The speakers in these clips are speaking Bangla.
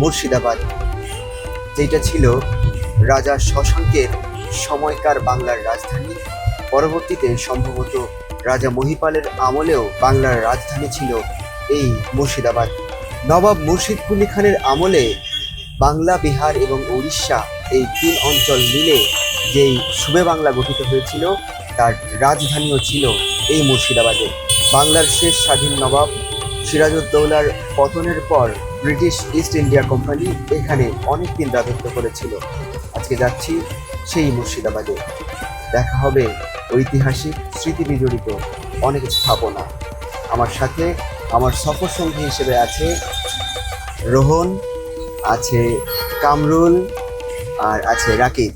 মুর্শিদাবাদ, যেটা ছিল রাজা শশাঙ্কের সময়কার বাংলার রাজধানী। পরবর্তীতে সম্ভবত রাজা মহিপালের আমলেও বাংলার রাজধানী ছিল এই মুর্শিদাবাদ। নবাব মুর্শিদ কুলি খানের আমলে বাংলা, বিহার এবং উড়িষ্যা এই তিন অঞ্চল মিলে যেই সুবে বাংলা গঠিত হয়েছিল, তার রাজধানীও ছিল এই মুর্শিদাবাদে। বাংলার শেষ স্বাধীন নবাব সিরাজউদ্দৌলার পতনের পর ব্রিটিশ ইস্ট ইন্ডিয়া কোম্পানি এখানে অনেক দিন রাজত্ব করেছিল। আজকে যাচ্ছি সেই মুর্শিদাবাদে। দেখা হবে ঐতিহাসিক স্মৃতি বিজড়িত অনেক স্থাপনা। আমার সাথে আমার সফর সঙ্গী হিসেবে আছে রোহন, আছে কামরুল আর আছে রাকিব।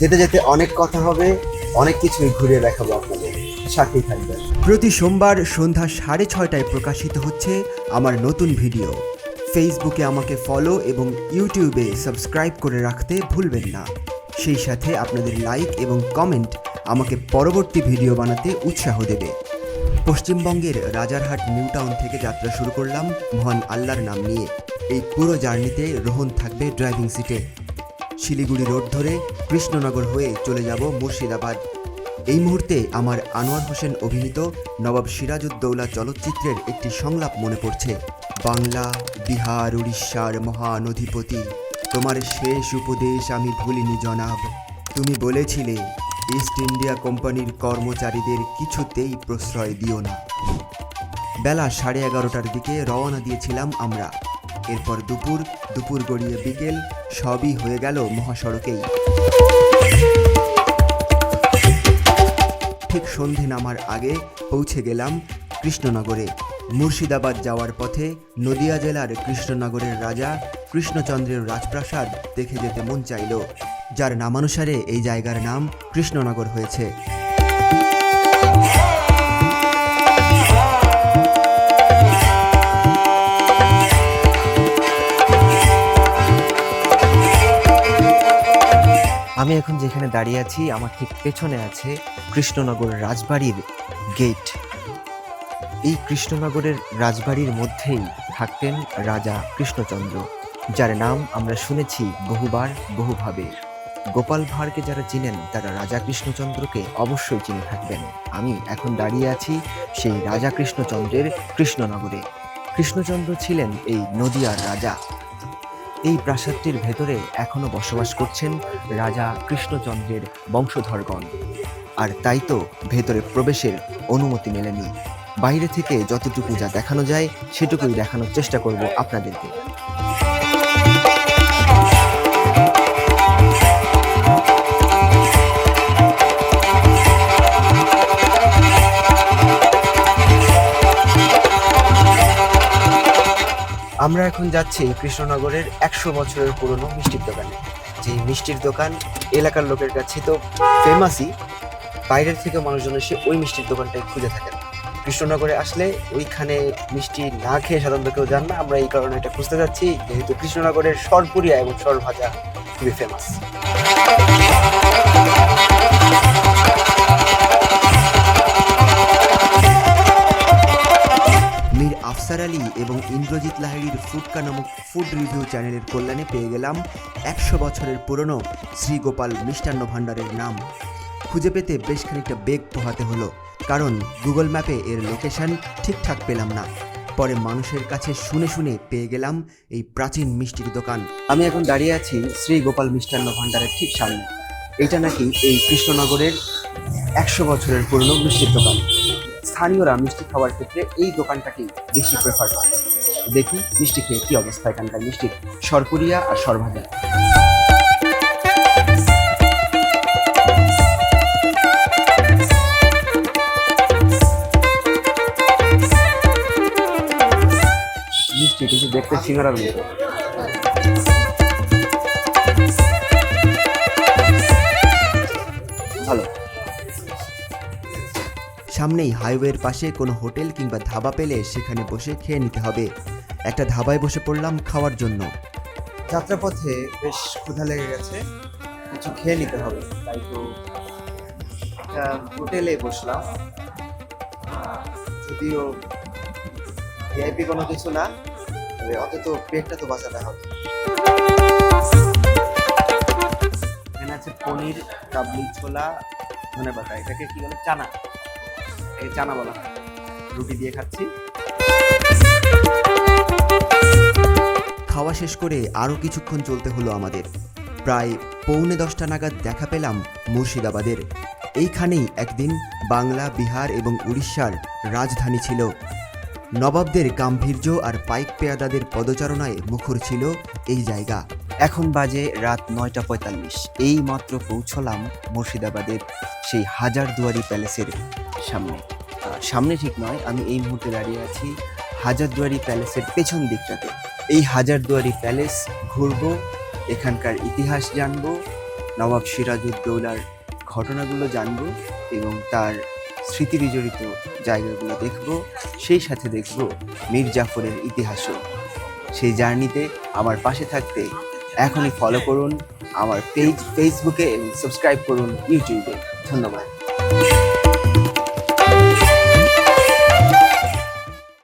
যেতে যেতে অনেক কথা হবে, অনেক কিছুই ঘুরে দেখাবো আপনাদের। সাথেই থাকবেন। প্রতি সোমবার সন্ধ্যা সাড়ে ছয়টায় প্রকাশিত হচ্ছে আমার নতুন ভিডিও। ফেসবুকে আমাকে ফলো এবং ইউটিউবে সাবস্ক্রাইব করে রাখতে ভুলবেন না। সেই সাথে আপনাদের লাইক এবং কমেন্ট আমাকে পরবর্তী ভিডিও বানাতে উৎসাহ দেবে। পশ্চিমবঙ্গের রাজারহাট নিউ টাউন থেকে যাত্রা শুরু করলাম মহান আল্লাহর নাম নিয়ে। এই পুরো জার্নিতে রোহন থাকবে ড্রাইভিং সিটে শিলিগুড়ি রোড ধরে কৃষ্ণনগর হয়ে চলে যাব মুর্শিদাবাদ। এই মুহূর্তে আমার আনোয়ার হোসেন অভিনীত নবাব সিরাজউদ্দৌলা চলচ্চিত্রের একটি সংলাপ মনে পড়ছে। বাংলা, বিহার, উড়িষ্যার মহান অধিপতি তোমার শেষ উপদেশ আমি ভুলিনি জনাব। তুমি বলেছিলে ইস্ট ইন্ডিয়া কোম্পানির কর্মচারীদের কিছুতেই প্রশ্রয় দিও না। বেলা সাড়ে এগারোটার দিকে রওনা দিয়েছিলাম আমরা। এরপর দুপুর দুপুর গড়িয়ে বিকেল, সবই হয়ে গেল মহাসড়কেই। ঠিক সন্ধে নামার আগে পৌঁছে গেলাম কৃষ্ণনগরে। মুর্শিদাবাদ যাওয়ার পথে নদিয়া জেলার কৃষ্ণনগরের রাজা কৃষ্ণচন্দ্রের রাজপ্রাসাদ দেখে যেতে মন চাইল, যার নামানুসারে এই জায়গার নাম কৃষ্ণনগর হয়েছে। আমি এখন যেখানে দাঁড়িয়ে আছি, আমার ঠিক পেছনে আছে কৃষ্ণনগর রাজবাড়ির গেট এই কৃষ্ণনগরের রাজবাড়ির মধ্যেই থাকতেন রাজা কৃষ্ণচন্দ্র, যার নাম আমরা শুনেছি বহুবার বহুভাবে। গোপাল ভাঁড়কে যারা চিনেন, তারা রাজা কৃষ্ণচন্দ্রকে অবশ্যই চিনে থাকবেন। আমি এখন দাঁড়িয়ে আছি সেই রাজা কৃষ্ণচন্দ্রের কৃষ্ণনগরে। কৃষ্ণচন্দ্র ছিলেন এই নদিয়ার রাজা। এই প্রাসাদটির ভেতরে এখনও বসবাস করছেন রাজা কৃষ্ণচন্দ্রের বংশধরগণ। আর তাই তো ভেতরে প্রবেশের অনুমতি মেলেনি। বাইরে থেকে যতটুকু যা দেখানো যায়, সেটুকুই দেখানোর চেষ্টা করব আপনাদেরকে। আমরা এখন যাচ্ছি কৃষ্ণনগরের একশো বছরের পুরনো মিষ্টির দোকানে। যে মিষ্টির দোকান এলাকার লোকের কাছে তো ফেমাসই বাইরের থেকে মানুষজন এসে ওই মিষ্টির দোকানটাই খুঁজে থাকেন। কৃষ্ণনগরে আসলে ওইখানে মিষ্টি না খেয়ে সাধারণত কেউ যান না। আমরা এই কারণে এটা খুঁজতে যাচ্ছি, যেহেতু কৃষ্ণনগরের সরপুরিয়া এবং সর ভাজা খুবই ফেমাস মীর আফসার আলী এবং ইন্দ্রজিৎ লাহিড়ির ফুডকা নামক ফুড রিভিউ চ্যানেলের কল্যাণে পেয়ে গেলাম একশো বছরের পুরনো শ্রীগোপাল মিষ্টান্ন ভাণ্ডারের নাম। খুঁজে পেতে বেশ খানিকটা বেগ পোহাতে হলো। কারণ গুগল ম্যাপে এর লোকেশন ঠিকঠাক পেলাম না। পরে মানুষের কাছে শুনে শুনে পেয়ে গেলাম এই প্রাচীন মিষ্টির দোকান। আমি এখন দাঁড়িয়ে আছি শ্রী গোপাল মিষ্টান্ন ভাণ্ডারের ঠিক সামনে। এটা নাকি এই কৃষ্ণনগরের একশো বছরের পুরনো মিষ্টির দোকান। স্থানীয়রা মিষ্টি খাওয়ার ক্ষেত্রে এই দোকানটাকেই বেশি প্রেফার করে। দেখি মিষ্টি খেয়ে কি অবস্থা এখানকার মিষ্টির সরপুরিয়া আর সরভাজা। মিষ্টি কিন্তু দেখতে সিঙ্গারার মতো ভালো। সামনেই হাইওয়ের পাশে কোনো হোটেল কিংবা ধাবা পেলে সেখানে বসে খেয়ে নিতে হবে। একটা ধাবায় বসে পড়লাম খাওয়ার জন্য। যাত্রাপথে বেশ ক্ষুধা লেগে গেছে। কিছু খেয়ে নিতে হবে তাই তো একটা হোটেলে বসলাম। যদিও ভিআইপি কোনো কিছু না তবে অত তো পেটটা তো বাঁচাতে হবে। এখানে আছে পনির, কাবলি ছোলা, ধনে পাতা। এটাকে কি বলে? চানা। এটাকে চানা বলা হয়। রুটি দিয়ে খাচ্ছি। খাওয়া শেষ করে আরও কিছুক্ষণ চলতে হলো আমাদের। প্রায় পৌনে দশটা নাগাদ দেখা পেলাম মুর্শিদাবাদের। এইখানেই একদিন বাংলা, বিহার এবং উড়িষ্যার রাজধানী ছিল নবাবদের গাম্ভীর্য আর পাইক পেয়াদাদের পদচারণায় মুখর ছিল এই জায়গা। এখন বাজে রাত নয়টা পঁয়তাল্লিশ। এই মাত্র পৌঁছলাম মুর্শিদাবাদের সেই হাজারদুয়ারি প্যালেসের সামনে। সামনে ঠিক নয়, আমি এই মুহূর্তে দাঁড়িয়ে আছি হাজারদুয়ারি প্যালেসের পেছন দিকটাতে। এই হাজারদুয়ারি প্যালেস ঘুরবো, এখানকার ইতিহাস জানব, নবাব সিরাজউদ্দৌলার ঘটনাগুলো জানব এবং তার স্মৃতি বিজড়িত জায়গাগুলো দেখব, সেই সাথে দেখব মীর জাফরের ইতিহাসও। সেই জার্নিতে আমার পাশে থাকতে এখনই ফলো করুন, আমার পেজ ফেসবুকে এবং সাবস্ক্রাইব করুন ইউটিউবে। ধন্যবাদ।